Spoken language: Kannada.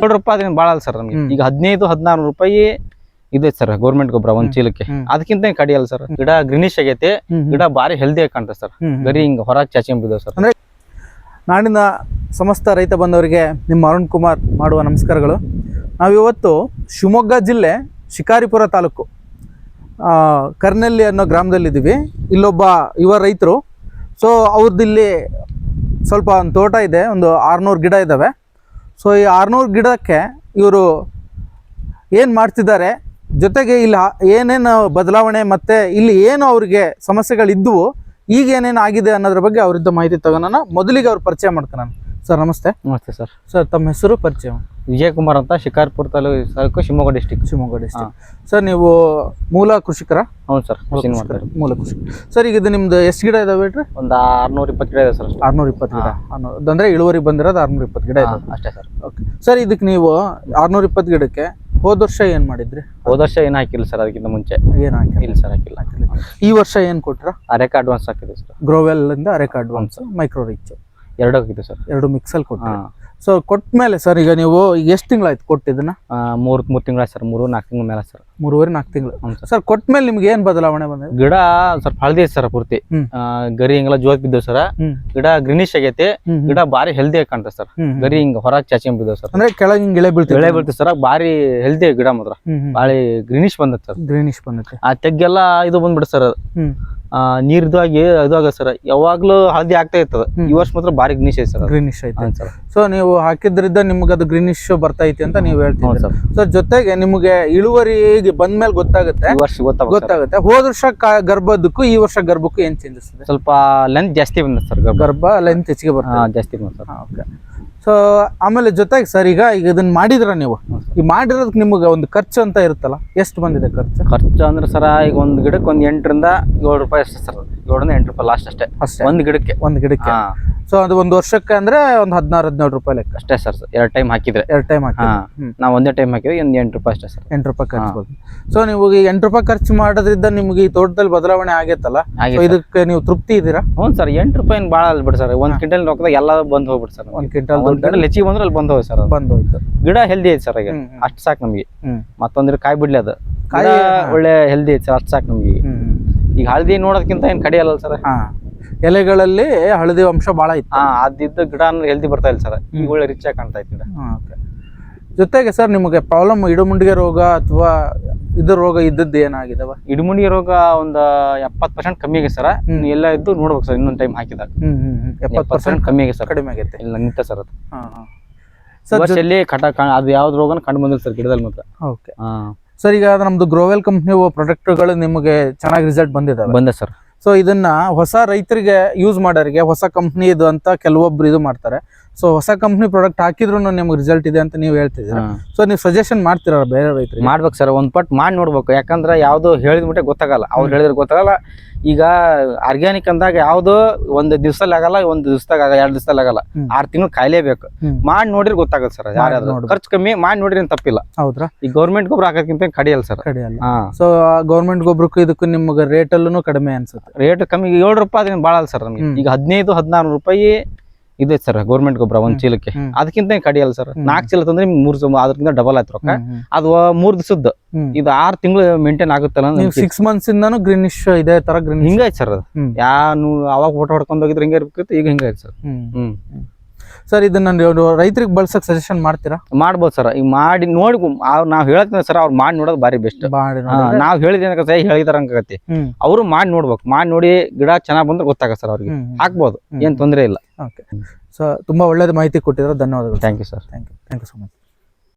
ಏಳು ರೂಪಾಯಿ ಅದನ್ನ ಭಾಳ ಅಲ್ಲ ಸರ್ ನಮಗೆ. ಈಗ ಹದಿನೈದು ಹದಿನಾರು ರೂಪಾಯಿ ಇದೆ ಸರ್ ಗೌರ್ಮೆಂಟ್ ಗೊಬ್ಬರ ಒಂದ್ ಚೀಲಕ್ಕೆ. ಅದಕ್ಕಿಂತ ಕಡಿಯಲ್ಲ ಸರ್. ಗಿಡ ಗ್ರೀನಿಶ್ ಆಗೈತೆ ಗಿಡ ಭಾರಿ ಹೆಲ್ದಿ ಆಗಿ ಕಾಣ್ತದೆ ಸರ್. ಬರೀ ಗರಿ ಹಿಂಗ ಹೊರಗೆ ಚಾಚಿಂಬಿದ್ದಾವೆ ಸರ್. ಅಂದ್ರೆ ನಾಡಿನ ಸಮಸ್ತ ರೈತ ಬಂದವರಿಗೆ ನಿಮ್ಮ ಅರುಣ್ ಕುಮಾರ್ ಮಾಡುವ ನಮಸ್ಕಾರಗಳು. ನಾವಿವತ್ತು ಶಿವಮೊಗ್ಗ ಜಿಲ್ಲೆ ಶಿಕಾರಿಪುರ ತಾಲೂಕು ಆ, ಕರ್ನಳ್ಳಿ ಅನ್ನೋ ಗ್ರಾಮದಲ್ಲಿದ್ದೀವಿ. ಇಲ್ಲೊಬ್ಬ ಯುವ ರೈತರು. ಸೊ ಅವ್ರದ್ದಿಲ್ಲಿ ಸ್ವಲ್ಪ ಒಂದು ತೋಟ ಇದೆ ಒಂದು ಆರುನೂರು ಗಿಡ ಇದ್ದಾವೆ ಸೊ ಈ ಆರುನೂರು ಗಿಡಕ್ಕೆ ಇವರು ಏನು ಮಾಡ್ತಿದ್ದಾರೆ? ಜೊತೆಗೆ ಇಲ್ಲಿ ಏನೇನು ಬದಲಾವಣೆ ಮತ್ತು ಇಲ್ಲಿ ಏನು ಅವರಿಗೆ ಸಮಸ್ಯೆಗಳಿದ್ದವು ಈಗ ಏನೇನು ಆಗಿದೆ ಅನ್ನೋದ್ರ ಬಗ್ಗೆ ಅವರಿದ್ದ ಮಾಹಿತಿ ತಗೋಣ ಮೊದಲಿಗೆ ಅವ್ರು ಪರಿಚಯ ಮಾಡ್ತಾನೆ ಸರ್ ನಮಸ್ತೆ. ನಮಸ್ತೆ ಸರ್. ಸರ್ ತಮ್ಮ ಹೆಸರು ಪರಿಚಯ. ವಿಜಯ್ ಕುಮಾರ್ ಅಂತ Shikarpura taluk taluk Shivamogga district Shivamogga district sir ನೀವು ಮೂಲ ಕೃಷಿಕರ? ಹೌದು ಸರ್ ಮೂಲ ಮಷಿನ್ ಮಾಡ್ತಾರೆ ಮೂಲ ಕೃಷಿ. ಸರ್ ಈಗ ಇದು ನಿಮ್ದು ಎಷ್ಟು ಗಿಡ ಇದಾವೆ ಹೇಳ್ರಿ? ಒಂದು ಆರ್ನೂರ ಇಪ್ಪತ್ತು ಗಿಡ ಇದೆ ಸರ್ ಆರ್ನೂರ ಇಪ್ಪತ್ತು ಗಿಡ. ಅಂದ್ರೆ ಇಳುವರಿ ಬಂದಿರೋದು ಆರ್ನೂರ ಇಪ್ಪತ್ತು ಗಿಡ ಇದೆ. ಅಷ್ಟೇ ಸರ್. ಓಕೆ ಸರ್ ಇದಕ್ಕೆ ನೀವು ಆರ್ನೂರ ಇಪ್ಪತ್ತು ಗಿಡಕ್ಕೆ ಹೋದ ವರ್ಷ ಏನು ಮಾಡಿದ್ರಿ? ಹೋದ ವರ್ಷ ಏನು ಹಾಕಿಲ್ಲ ಸರ್ ಅದಕ್ಕಿಂತ ಮುಂಚೆ. ಏನು ಹಾಕಿಲ್ಲ? ಇಲ್ಲ ಸರ್ ಹಾಕಿಲ್ಲ. ಈ ವರ್ಷ ಏನು ಕೊಟ್ರ? ಅರೆಕ ಅಡ್ವಾನ್ಸ್ ಹಾಕಿದೆ ಸರ್. ಗ್ರೋವೆಲ್ ಇಂದ ಅರೆಕ ಅಡ್ವಾನ್ಸ್ ಮೈಕ್ರೋ ರಿಚ್ ಎರಡು ಹಾಕಿದೆ ಸರ್. ಎರಡು ಮಿಕ್ಸಲ್ಲಿ ಕೊಟ್ಟ ಸೊ ಕೊಟ್ಟ ಮೇಲೆ ಸರ್ ಈಗ ನೀವು ಈಗ ಎಷ್ಟು ತಿಂಗಳಾಯ್ತು ಕೊಟ್ಟಿದ್ದನ್ನ? ಮೂರು ಮೂರ್ ಮೂರ್ ತಿಂಗಳ ಸರ್ ಮೂರು ನಾಲ್ಕು ತಿಂಗಳ ಮೇಲೆ ಸರ್ ಮೂರುವರೆ ನಾಲ್ಕು ತಿಂಗಳು. ಹ್ಞೂ ಸರ್ ಸರ್ ಕೊಟ್ಟ ಮೇಲೆ ನಿಮ್ಗೆ ಏನು ಬದಲಾವಣೆ ಬಂದ ಗಿಡ ಸ್ವಲ್ಪ ಹಳದಿ ಐತೆ ಸರ್ ಪೂರ್ತಿ. ಹ್ಮ್. ಆ, ಗರಿ ಹಿಂಗೆಲ್ಲ ಜೋತ್ ಬಿದ್ದೇವೆ ಸರ್ ಹ್ಮ್. ಗಿಡ ಗ್ರೀನಿಶ್ ಆಗೈತೆ. ಹ್ಮ್. ಗಿಡ ಭಾರಿ ಹೆಲ್ದಿ ಆಗಿ ಕಾಣ್ತದೆ ಸರ್ ಹ್ಮ್. ಗರಿ ಹಿಂಗ ಹೊರಗೆ ಚಾಚಿಂಬಿದ್ದಾವೆ ಸರ್ ಅಂದ್ರೆ ಕೆಳಗೆ ಹಿಂಗೆ ಇಳೆ ಬೀಳ್ತೀವಿ ಬೆಳೆ ಬೀಳ್ತದೆ ಸರ್ ಭಾರಿ ಹೆಲ್ದಿ ಗಿಡ ಮಾತ್ರ. ಭಾರಿ ಗ್ರೀನಿಶ್ ಬಂದೈತೆ ಸರ್ ಗ್ರೀನಿಶ್ ಬಂದೈತೆ. ಆ ತೆಗ್ಗೆಲ್ಲ ಇದು ಬಂದ್ಬಿಡ್ತ ಸರ್ ಹ್ಮ್. ನೀರ್ದು ಆಗಿ ಸರ್ ಯಾವಾಗ್ಲೂ ಹಳದಿ ಆಗ್ತಾ ಇರ್ತದೆ. ಈ ವರ್ಷ ಮಾತ್ರ ಬಾರಿ ಗ್ರೀನಿಶ್ ಐತೆ ಸರ್ ಗ್ರೀನಿಶ್ ಐತೆ. ಸೊ ನೀವು ಹಾಕಿದ್ರಿಂದ ನಿಮ್ಗೆ ಅದು ಗ್ರೀನಿಶ್ ಬರ್ತೈತಿ ಅಂತ ನೀವು ಹೇಳ್ತೀವಿ ಸರ್. ಸೊ ಜೊತೆಗೆ ನಿಮಗೆ ಇಳುವರಿ ಬಂದ್ಮೇಲೆ ಗೊತ್ತಾಗುತ್ತೆ. ಈ ವರ್ಷ ಗೊತ್ತಾಗ ಗೊತ್ತಾಗುತ್ತೆ. ಹೋದ ವರ್ಷ ಗರ್ಭದಕ್ಕೂ ಈ ವರ್ಷ ಗರ್ಭಕ್ಕೂ ಏನ್ ಚೇಂಜಸ್ ಇದೆ? ಸ್ವಲ್ಪ ಲೆಂತ್ ಜಾಸ್ತಿ ಬಂದ ಸರ್ ಗರ್ಭ. ಗರ್ಭ ಲೆಂತ್ ಹೆಚ್ಚಿಗೆ ಬರ್ತದೆ. ಜಾಸ್ತಿ ಬಂದ ಸರ್. ಓಕೆ ಸೊ ಆಮೇಲೆ ಜೊತೆಗೆ ಸರ್ ಈಗ ಈಗ ಇದನ್ನ ಮಾಡಿದ್ರ ನೀವು? ಈಗ ಮಾಡಿರೋದಕ್ಕೆ ನಿಮಗೆ ಒಂದು ಖರ್ಚು ಅಂತ ಇರುತ್ತಲ್ಲ? ಎಷ್ಟು ಬಂದಿದೆ ಖರ್ಚು? ಖರ್ಚು ಅಂದ್ರೆ ಸರ ಈಗ ಒಂದು ಗಿಡಕ್ಕೆ ಒಂದು ಎಂಟರಿಂದ ಏಳು ರೂಪಾಯಿ ಅಷ್ಟೇ ಸರ್? ಏಳರಿಂದ ಎಂಟು ರೂಪಾಯಿ ಲಾಸ್ಟ್ ಅಷ್ಟೇ. ಅಷ್ಟೇ. ಒಂದ್ ಗಿಡಕ್ಕೆ. ಒಂದು ಗಿಡಕ್ಕೆ. ಹಾ. ಸೊ ಅದು ಒಂದು ವರ್ಷಕ್ಕೆ ಅಂದ್ರೆ ಒಂದು ಹದಿನಾರು ಹದಿನೇಳು ರೂಪಾಯಿ ಲೆಕ್ಕ. ಅಷ್ಟೇ ಸರ್ ಎರಡು ಟೈಮ್ ಹಾಕಿದ್ರೆ. ಎರಡು ಟೈಮ್ ಹಾಕಿ ಹಾ. ನಾವ್ ಒಂದೇ ಟೈಮ್ ಹಾಕಿದ್ರೆ ಒಂದ್ ಎಂಟು ರೂಪಾಯಿ ಅಷ್ಟೇ ಸರ್ ಎಂಟು ರೂಪಾಯಿ ಖರ್ಚು ಬರ್ತದೆ ಸೊ ನೀವು ಈ ಎಂಟು ರೂಪಾಯಿ ಖರ್ಚು ಮಾಡೋದ್ರಿಂದ ನಿಮ್ಗೆ ಈ ತೋಟದಲ್ಲಿ ಬದಲಾವಣೆ ಆಗೈತಲ್ಲ? ಸೊ ಇದಕ್ಕೆ ನೀವು ತೃಪ್ತಿ ಇದ್ದೀರಾ? ಹ್ಞೂ ಸರ್ ಎಂಟು ರೂಪಾಯಿ ಭಾಳ ಅಲ್ಲ ಬಿಡಿ ಸರ್ ಒಂದು ಕ್ವಿಂಟಲ್ ರೊಕ್ಕದಾಗ ಎಲ್ಲ ಬಂದ್ ಹೋಗ್ಬಿಡ್ ಸರ್ ಒಂದು ಕ್ವಿಂಟಲ್ ಒಂದು ಕ್ವಿಂಟಲ್ ಹೆಚ್ಚಿಗೆ ಬಂದ್ರೆ ಅಲ್ಲಿ ಬಂದ್ ಹೋಗಿ ಸರ್. ಬಂದು ಹೋಯ್ತು. ಗಿಡ ಹೆಲ್ದಿ ಐತೆ ಸರ್ ಈಗ. ಹ್ಮ್. ಅಷ್ಟು ಸಾಕು ನಮಗೆ. ಹ್ಮ್. ಮತ್ತೊಂದ್ರೆ ಕಾಯಿ ಬಿಡ್ಲಿ ಅದು. ಕಾಯಿ, ಕಾಯಿ ಹಾ. ಒಳ್ಳೆ ಹೆಲ್ದಿ ಐತೆ ಸರ್ ಅಷ್ಟು ಸಾಕು ನಮಗೆ. ಈಗ ಹಳದಿ ನೋಡೋದಕ್ಕಿಂತ ಏನು ಕಡಿಯಲ್ಲ ಸರ್. ಹಾ. ಎಲೆಗಳಲ್ಲಿ ಹಳದಿ ಅಂಶ ಭಾಳ ಇತ್ತು. ಹಾ ಅದಿದ್ದ ಗಿಡ ಹೆಲ್ದಿ ಬರ್ತಾ ಇಲ್ಲ ಸರ್. ಈಗ ಒಳ್ಳೆ ರಿಚ್ ಆಗಿ ಕಾಣ್ತಾ ಇತ್ತು ಗಿಡ. ಜೊತೆಗೆ ಸರ್ ನಿಮಗೆ ಪ್ರಾಬ್ಲಮ್ ಇಡುಮುಂಡಿಗೆ ರೋಗ ಅಥವಾ ಇದು ರೋಗ ಇದ್ದದ್ದು ಏನಾಗಿದಾವ? ಇಡಮುಂಡಿ ರೋಗ ಒಂದು ಎಪ್ಪತ್ತು ಪರ್ಸೆಂಟ್ ಕಮ್ಮಿ ಆಗಿದೆ ಸರ್. ಎಲ್ಲ ಇದ್ದು ನೋಡ್ಬೇಕು ಸರ್ ಇನ್ನೊಂದು ಟೈಮ್ ಹಾಕಿದಾಗ. ಹ್ಮ್ ಹ್ಮ್ ಹ್ಮ್. ಎಪ್ಪತ್ತು ಎಪ್ಪತ್ತು ಪರ್ಸೆಂಟ್ ಕಮ್ಮಿ ಆಗಿದೆ ಸರ್. ಕಡಿಮೆ ಆಗೈತೆ. ಇಲ್ಲ ನಿಂತ ಸರ್ ಅದು. ಹಾ ಸರ್ ಎಲ್ಲಿ ಕಟ ಕಾ- ಅದು ಯಾವ್ದು ರೋಗನ ಕಂಡು ಬಂದಿಲ್ಲ ಸರ್ ಗಿಡದಲ್ಲಿ ಮಾತ್ರ. ಓಕೆ ಹಾ. ಸರ್ ಈಗ ನಮ್ದು ಗ್ರೋವೆಲ್ ಕಂಪ್ನಿ ಪ್ರಾಡಕ್ಟ್ಗಳು ನಿಮಗೆ ಚೆನ್ನಾಗಿ ರಿಸಲ್ಟ್ ಬಂದಿದೆ ಬಂದೆ ಸರ್ ಸೊ ಇದನ್ನ ಹೊಸ ರೈತರಿಗೆ ಯೂಸ್ ಮಾಡೋರಿಗೆ ಹೊಸ ಕಂಪ್ನಿ ಇದು ಅಂತ ಕೆಲವೊಬ್ರು ಇದು ಮಾಡ್ತಾರೆ. ಸೊ ಹೊಸ ಕಂಪ್ನಿ ಪ್ರಾಡಕ್ಟ್ ಹಾಕಿದ್ರು ನಿಮ್ಗೆ ರಿಸಲ್ಟ್ ಇದೆ ಅಂತ ನೀವು ಹೇಳ್ತಿದ್ದೀರಾ? ಸೊ ನೀವು ಸಜೆಷನ್ ಮಾಡ್ತೀರಾ ಬೇರೆ ರೈತರು ಮಾಡ್ಬೇಕು ಸರ್ ಒಂದ್ ಪಟ್ ಮಾಡಿ ನೋಡ್ಬೇಕು. ಯಾಕಂದ್ರೆ ಯಾವುದು ಹೇಳಿದ ಮಟ್ಟ ಗೊತ್ತಾಗಲ್ಲ. ಅವ್ರು ಹೇಳಿದ್ರೆ ಗೊತ್ತಾಗಲ್ಲ. ಈಗ ಆರ್ಗ್ಯಾನಿಕ್ ಅಂದಾಗ ಯಾವುದು ಒಂದ್ ದಿವ್ಸದಲ್ಲಿ ಆಗಲ್ಲ ಒಂದ್ ದಿವಸದಾಗ ಆಗಲ್ಲ ಎರಡ್ ದಿವ್ಸದಲ್ಲಿ ಆಗಲ್ಲ. ಆರು ತಿಂಗಳು ಕಾಯ್ಲೇಬೇಕು. ಮಾಡಿ ನೋಡಿದ್ರೆ ಗೊತ್ತಾಗುತ್ತೆ ಸರ್ ಯಾರಾದ್ರೂ. ಖರ್ಚು ಕಮ್ಮಿ ಮಾಡಿ ನೋಡಿದ್ರೆ ತಪ್ಪಿಲ್ಲ. ಹೌದ್ರಾ? ಈ ಗೌರ್ಮೆಂಟ್ ಗೊಬ್ಬರ ಹಾಕೋಕ್ಕಿಂತ ಕಡಿಯಲ್ಲ ಸರ್ ಕಡಿಯಲ್ಲ. ಸೊ ಗೌರ್ಮೆಂಟ್ ಗೊಬ್ಬರಕ್ಕೂ ಇದಕ್ಕೂ ನಿಮ್ಗೆ ರೇಟಲ್ಲೂ ಕಡಿಮೆ ಅನ್ಸುತ್ತೆ. ರೇಟ್ ಕಮ್ಮಿ ಏಳು ರೂಪಾಯಿ ಅದೇನು ಭಾಳ ಅಲ್ಲ ಸರ್ ನಮಗೆ ಈಗ ಹದಿನೈದು ಹದಿನಾರು ರೂಪಾಯಿ ಇದೆ ಸರ್ ಗೌರ್ಮೆಂಟ್ ಗೊಬ್ಬರ ಒಂದ್ ಚೀಲಕ್ಕೆ. ಅದಕ್ಕಿಂತ ಕಡಿ ಕಡಿಯಲ್ಲ ಸರ್. ನಾಲ್ಕು ಚೀಲ ತಂದ್ರೆ ನಿಮ್ಗೆ ಮೂರ್ ಅದಕ್ಕಿಂತ ಡಬಲ್ ಆಯ್ತು ರೊಕ್ಕ. ಅದು ಮೂರ್ ದಿವಸದ್ದು. ಇದು ಆರ್ ತಿಂಗಳು ಮೇಂಟೈನ್ ಆಗುತ್ತಲ್ಲ ನೀವು ಸಿಕ್ಸ್ ಮಂತ್ಸ್ ಇಂದಾನು ಗ್ರೀನಿಶ್ ಇದೆ ತರ ಗ್ರೀನ್ ಹಿಂಗೈತೆ ಸರ್ ಅದು. ಯಾ ಅವಾಗ ಫೋಟೋ ಹೊಡ್ಕೊಂಡ್ ಹೋಗಿದ್ರೆ ಹಿಂಗೆ ಇರ್ಬೇಕಿತ್ತು ಈಗ ಹಿಂಗೆ ಸರ್. ಹ್ಮ್. ಸರ್ ಇದನ್ನ ರೈತರಿಗೆ ಬಳಸಕ್ ಸಜೆಷನ್ ಮಾಡ್ತೀರಾ? ಮಾಡ್ಬೋದು ಸರ್. ಈಗ ಮಾಡಿ ನೋಡಿ ನಾವು ಹೇಳ್ತೀನಿ ಸರ್ ಅವ್ರು ಮಾಡಿ ನೋಡೋದು ಭಾರಿ ಬೆಸ್ಟ್ ನಾವು ಹೇಳಿದ್ರೆ ಸರ್ ಹೇಳಿದಾರ ಹಂಗಾಗತ್ತೆ ಹ್ಮ್. ಅವರು ಮಾಡಿ ನೋಡ್ಬೇಕು. ಮಾಡಿ ನೋಡಿ ಗಿಡ ಚೆನ್ನಾಗಿ ಬಂದ್ರೆ ಗೊತ್ತಾಗ ಸರ್ ಅವ್ರಿಗೆ. ಹಾಕ್ಬೋದು. ಏನ್ ತೊಂದ್ರೆ ಇಲ್ಲ. ಓಕೆ ಸೊ ತುಂಬಾ ಒಳ್ಳೇದು ಮಾಹಿತಿ ಕೊಟ್ಟಿದ್ರೆ. ಧನ್ಯವಾದಗಳು thank you sir thank you thank you so much